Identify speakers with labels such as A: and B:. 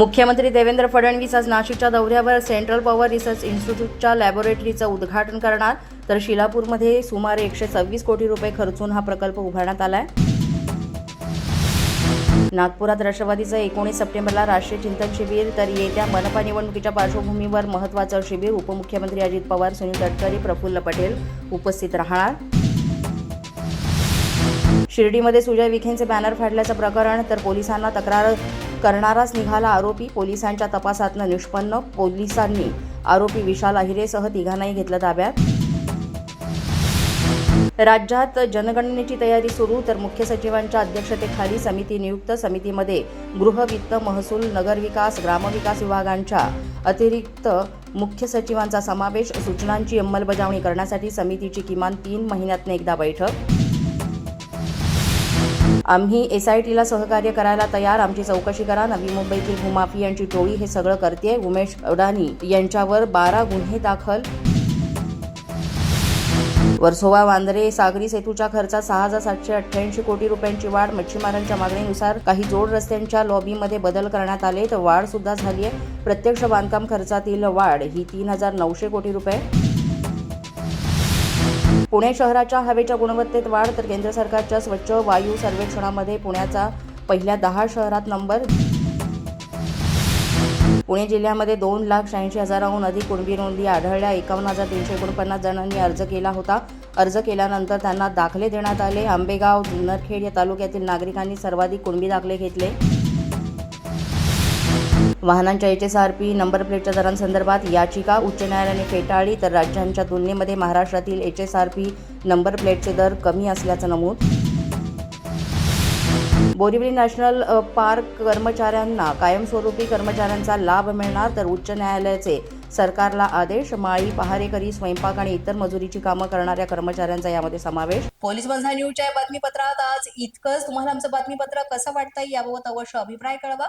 A: मुख्यमंत्री देवेंद्र फडणवीस आज नाशिकच्या दौऱ्यावर सेंट्रल पॉवर रिसर्च इन्स्टिट्यूटच्या लॅबोरेटरीचं उद्घाटन करणार. तर शिलापूरमध्ये सुमारे एकशे सव्वीस कोटी रुपये खर्चून हा प्रकल्प उभारण्यात आलाय. नागपुरात राष्ट्रवादीचं एकोणीस सप्टेंबरला राष्ट्रीय चिंतन शिबिर तर येत्या मनपा निवडणुकीच्या पार्श्वभूमीवर महत्त्वाचं शिबिर उपमुख्यमंत्री अजित पवार सुनील तटकरे प्रफुल्ल पटेल उपस्थित राहणार. शिर्डीमध्ये सुजय विखेंचे बॅनर फाडल्याचं प्रकरण तर पोलिसांना तक्रार करणाराच निघाला आरोपी. पोलिसांच्या तपासातनं निष्पन्न. पोलिसांनी आरोपी विशाल अहिरेसह तिघांनाही घेतलं ताब्यात. राज्यात जनगणनेची तयारी सुरू तर मुख्य सचिवांच्या अध्यक्षतेखाली समिती नियुक्त. समितीमध्ये गृह वित्त महसूल नगरविकास ग्रामविकास विभागांच्या अतिरिक्त मुख्य सचिवांचा समावेश सूचनांची अंमलबजावणी करण्यासाठी समितीची किमान तीन महिन्यातनं एकदा बैठक. आम्ही एस आय टीला सहकार्य करायला तयार. आमची चौकशी करा. नवी मुंबईतील भूमाफियांची टोळी हे सगळं करते उमेश अडानी यांच्यावर बारा गुन्हे दाखल. वर्सोवा वांद्रे सागरी सेतूच्या खर्चात सहा हजार सातशे अठ्ठ्याऐंशी कोटी रुपयांची वाढ. मच्छीमारांच्या मागणीनुसार काही जोड रस्त्यांच्या लॉबीमध्ये बदल करण्यात आले तर वाढ सुद्धा झाली आहे प्रत्यक्ष बांधकाम खर्चातील वाढ ही तीन हजार नऊशे कोटी रुपये. पुणे शहराच्या हवेच्या गुणवत्तेत वाढ तर केंद्र सरकारच्या स्वच्छ वायू सर्वेक्षणामध्ये पुण्याचा पहिल्या दहा शहरात नंबर. पुणे जिल्ह्यामध्ये दोन लाख शहाऐंशी हजाराहून अधिक कुणबी नोंदी आढळल्या. एकावन्न हजार तीनशे एकोणपन्नास जणांनी अर्ज केला होता. अर्ज केल्यानंतर त्यांना दाखले देण्यात आले. आंबेगाव जुन्नरखेड या तालुक्यातील नागरिकांनी सर्वाधिक कुणबी दाखले घेतले. वाहनांच्या H S R P number प्लेटच्या दरांसंदर्भात याचिका उच्च न्यायालयाने फेटाळली तर राज्यांच्या तुलनेमध्ये महाराष्ट्रातील H S R P number प्लेटचे दर कमी असल्याचं नमूद. बोरिवली नॅशनल पार्क कर्मचाऱ्यांना कायमस्वरूपी कर्मचाऱ्यांचा लाभ मिळणार तर उच्च न्यायालयाचे सरकारला आदेश माळी पहारेकरी स्वयंपाक आणि इतर मजुरीची कामं करणाऱ्या कर्मचाऱ्यांचा यामध्ये समावेश. पोलीस बंधा न्यूजच्या बातमीपत्रात आज इतकंच. तुम्हाला आमचं बातमीपत्र कसं वाटतंय याबाबत अवश्य अभिप्राय कळवा.